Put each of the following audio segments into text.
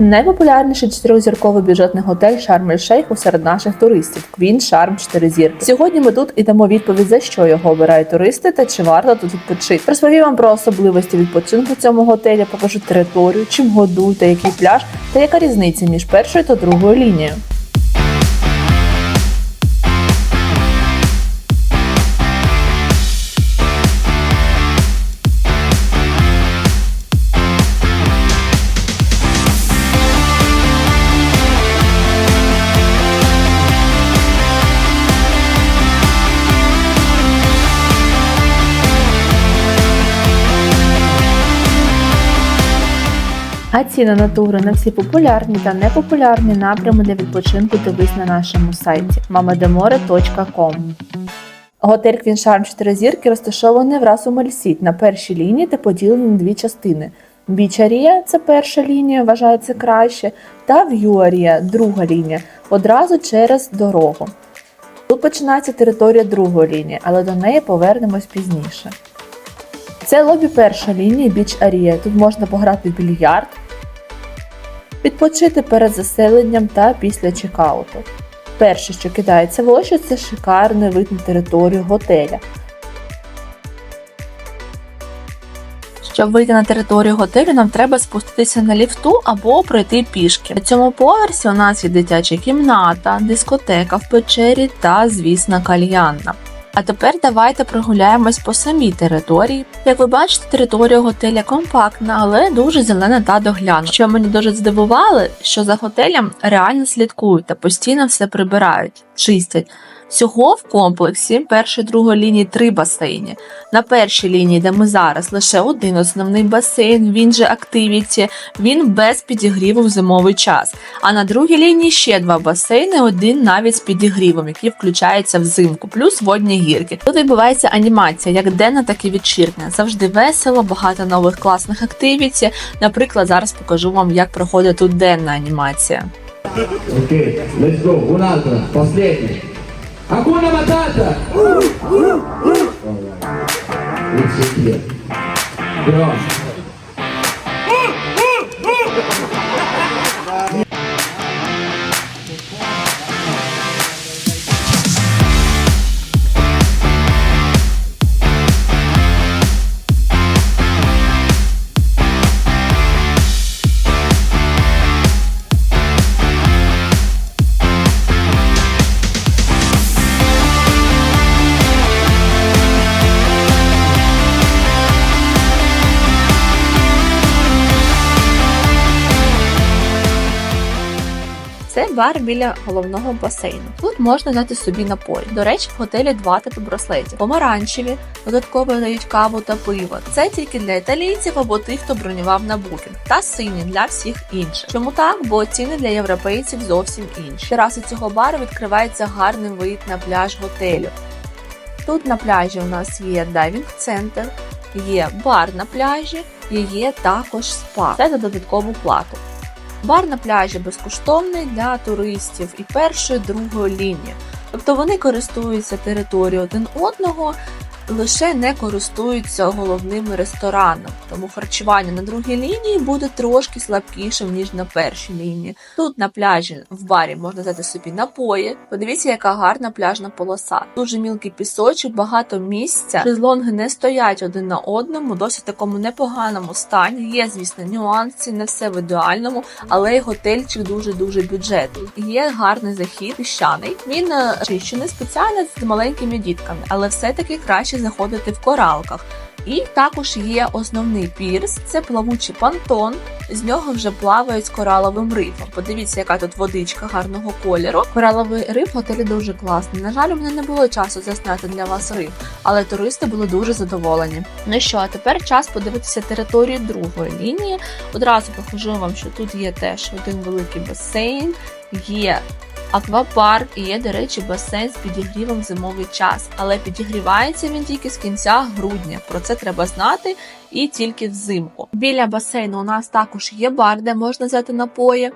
Найпопулярніший чотирьохзірковий бюджетний готель Шарм Шейху серед наших туристів Квін Шарм 4 зірки. Сьогодні ми тут і дамо відповідь, за що його обирають туристи та чи варто тут відпочити. Розповім вам про особливості відпочинку в цьому готелі, покажу територію, чим годують та який пляж, та яка різниця між першою та другою лінією. А ціни на тури на всі популярні та непопулярні напрями для відпочинку дивись на нашому сайті mamademore.com. Готель Квін Шарм 4 зірки розташований в Расу Мельсіт на першій лінії та поділений на дві частини. Бічарія це перша лінія, вважається краще, та В'юарія друга лінія, одразу через дорогу. Тут починається територія другої лінії, але до неї повернемось пізніше. Це лобі перша лінія Біч Арія. Тут можна пограти в більярд, відпочити перед заселенням та після чекауту. Перше, що кидається в очі, це шикарний вид на територію готеля. Щоб вийти на територію готелю, нам треба спуститися на ліфту або пройти пішки. На цьому поверсі у нас є дитяча кімната, дискотека в печері та, звісно, кальянна. А тепер давайте прогуляємось по самій території. Як ви бачите, територія готеля компактна, але дуже зелена та доглянута. Що мені дуже здивувало, що за готелем реально слідкують та постійно все прибирають, чистять. Всього в комплексі першої другої лінії три басейні. На першій лінії, де ми зараз, лише один основний басейн, він же активіті, він без підігріву в зимовий час. А на другій лінії ще два басейни, один навіть з підігрівом, який включається взимку, плюс водні гірки. Тут відбувається анімація, як денна, так і вечірня. Завжди весело, багато нових класних активіті. Наприклад, зараз покажу вам, як проходить тут денна анімація. Окей, let's go. Hakuna Matata. Uh, uh, uh. uh. All бар біля головного басейну. Тут можна взяти собі напої. До речі, в готелі два типи браслетів: помаранчеві, додатково дають каву та пиво. Це тільки для італійців або тих, хто бронював на букінг, та сині для всіх інших. Чому так? Бо ціни для європейців зовсім інші. Тераси цього бару відкривається гарний вид на пляж готелю. Тут на пляжі у нас є дайвінг-центр, є бар на пляжі і є також спа. Це за додаткову плату. Бар на пляжі безкоштовний для туристів і першої, другої лінії. Тобто вони користуються територією один одного, лише не користуються головним рестораном. Тому харчування на другій лінії буде трошки слабкішим, ніж на першій лінії. Тут на пляжі в барі можна взяти собі напої. Подивіться, яка гарна пляжна полоса. Дуже мілкий пісочок, багато місця. Шезлонги не стоять один на одному, досить такому непоганому стані. Є, звісно, нюанси, не все в ідеальному, але й готельчик дуже дуже бюджетний. Є гарний захід, піщаний. Він е, чищений спеціально з маленькими дітками, але все-таки краще заходити в коралках. І також є основний пірс, це плавучий понтон. З нього вже плавають з кораловим рифом. Подивіться, яка тут водичка гарного кольору. Кораловий риф в готелі дуже класний. На жаль, у мене не було часу засняти для вас риф, але туристи були дуже задоволені. Ну що, а тепер час подивитися територію другої лінії. Одразу покажу вам, що тут є теж один великий басейн, є аквапарк і є, до речі, басейн з підігрівом в зимовий час, але підігрівається він тільки з кінця грудня. Про це треба знати і тільки взимку. Біля басейну у нас також є бар, де можна взяти напої.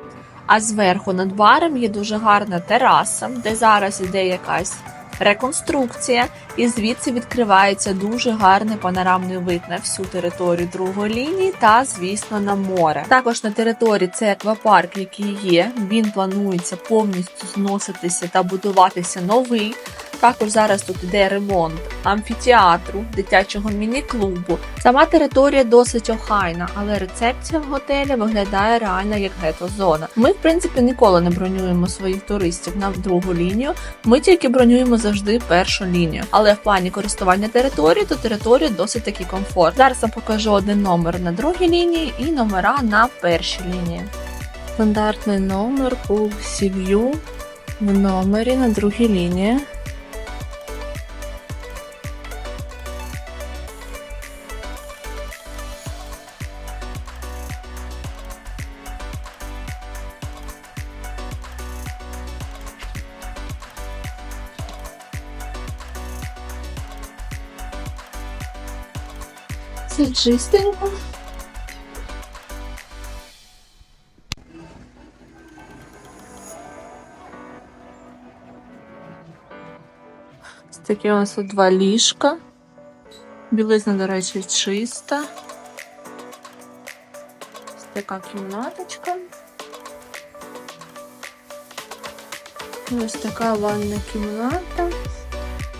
А зверху над баром є дуже гарна тераса, де зараз іде якась реконструкція, і звідси відкривається дуже гарний панорамний вид на всю територію другої лінії та, звісно, на море. Також на території цей аквапарк, який є, він планується повністю зноситися та будуватися новий. Також зараз тут іде ремонт амфітеатру, дитячого міні-клубу. Сама територія досить охайна, але рецепція в готелі виглядає реально як гетто-зона. Ми, в принципі, ніколи не бронюємо своїх туристів на другу лінію. Ми тільки бронюємо завжди першу лінію. Але в плані користування території, то територія досить таки комфорт. Зараз я покажу один номер на другій лінії і номера на першій лінії. Стандартний номер у View в номері на другій лінії. Все чистенько. Ось Такі у нас два ліжка. Білизна, до речі, чиста. Ось така кімнаточка. Ось така ванна кімната.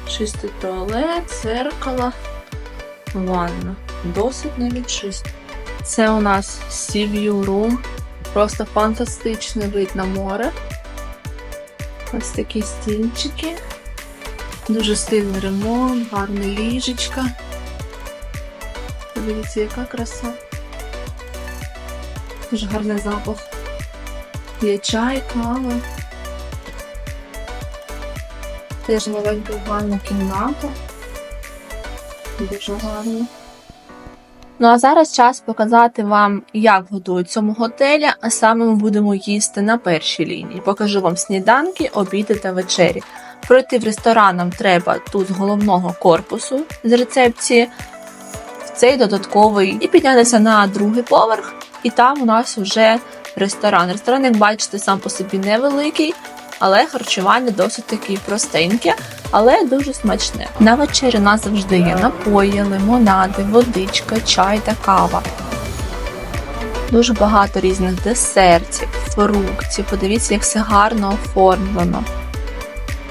Чистий туалет, зеркало, ванна. Досить навіть чисто. Це у нас Sea View Room. Просто фантастичний вид на море. Ось такі стільчики. Дуже стильний ремонт, гарне ліжечка. Подивіться, яка краса. Дуже гарний запах. Є чай, кава. Теж маленька ванна кімната. Дуже гарно. Ну а зараз час показати вам, як готують цьому готелі, а саме ми будемо їсти на першій лінії. Покажу вам сніданки, обіди та вечері. Пройти в ресторан нам треба тут з головного корпусу з рецепції, в цей додатковий, і піднятися на другий поверх, і там у нас вже ресторан. Ресторан, як бачите, сам по собі невеликий, але харчування досить таки простеньке, але дуже смачне. На вечері у нас завжди є напої, лимонади, водичка, чай та кава. Дуже багато різних десертів, фруктів. Подивіться, як все гарно оформлено.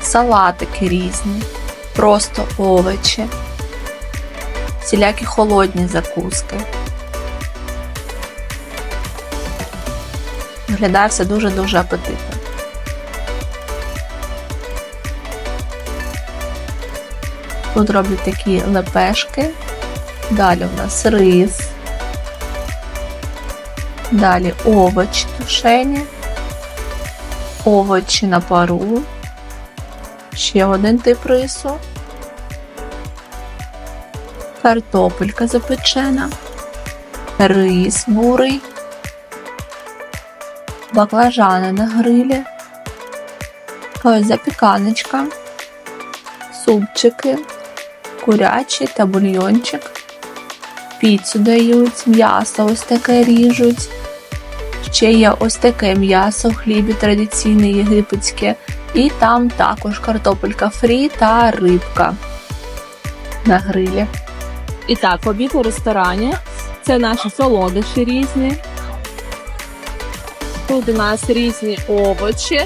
Салатики різні, просто овочі, всілякі холодні закуски. Виглядає все дуже-дуже апетитно. Тут роблять такі лепешки. Далі у нас рис. Далі овочі тушені, овочі на пару. Ще один тип рису. Картопелька запечена. Рис бурий. Баклажани на грилі. Ось запіканочка. Супчики. Курячий та бульйончик. Піцу дають, м'ясо ось таке ріжуть. Ще є ось таке м'ясо в хлібі традиційне єгипетське. І там також картопелька фрі та рибка на грилі. І так, обід у ресторані. Це наші солодощі різні. Тут у нас різні овочі,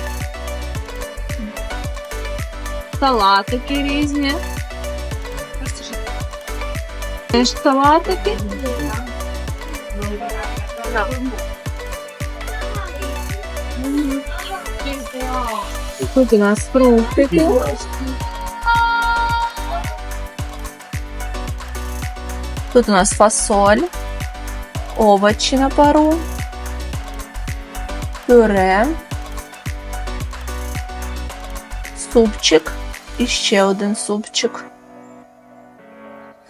салатики різні. Теж салатики. Тут у нас фруктики. Тут у нас фасоль, овочі на пару, пюре, супчик і ще один супчик,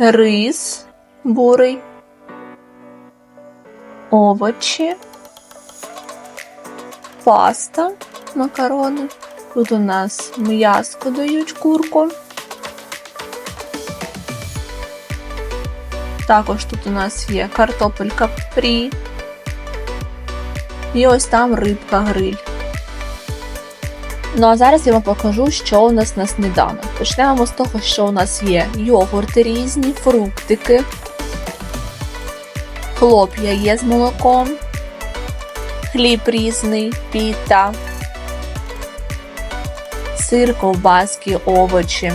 рис бурий, овочі, паста, макарони. Тут у нас м'яско дають курку. Також тут у нас є картопелька фрі. І ось там рибка гриль. Ну а зараз я вам покажу, що у нас на сніданок. Почнемо з того, що у нас є йогурти різні, фруктики, хлоп'я є з молоком, хліб різний, піта, сир, ковбаски, овочі.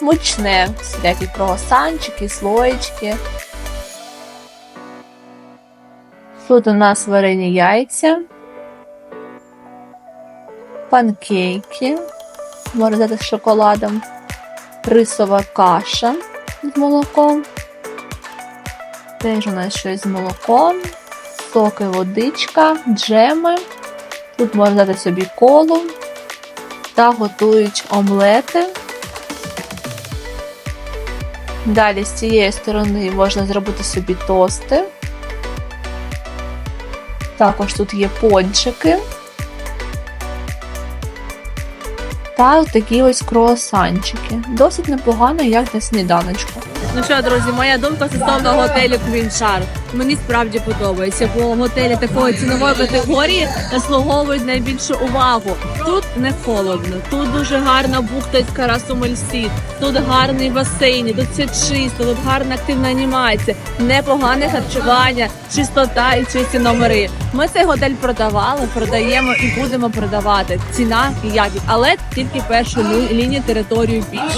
Мучне, всілякі круасанчики, слоєчки. Тут у нас варені яйця, панкейки, можна дати з шоколадом, рисова каша з молоком. Теж у нас щось з молоком, соки, водичка, джеми. Тут можна дати собі колу та готують омлети. Далі з цієї сторони можна зробити собі тости. Також тут є пончики. Та такі ось круасанчики. Досить непогано, як для сніданочку. Ну що, друзі, моя думка стосовно готелю Квіншар. Мені справді подобається, бо готелі такої цінової категорії заслуговують найбільшу увагу. Тут не холодно, тут дуже гарна бухта з Карасумельсі, тут гарний басейн, тут все чисто, тут гарна активна анімація, непогане харчування, чистота і чисті номери. Ми цей готель продавали, продаємо і будемо продавати. Ціна і якість, але тільки першу лінію територію біч.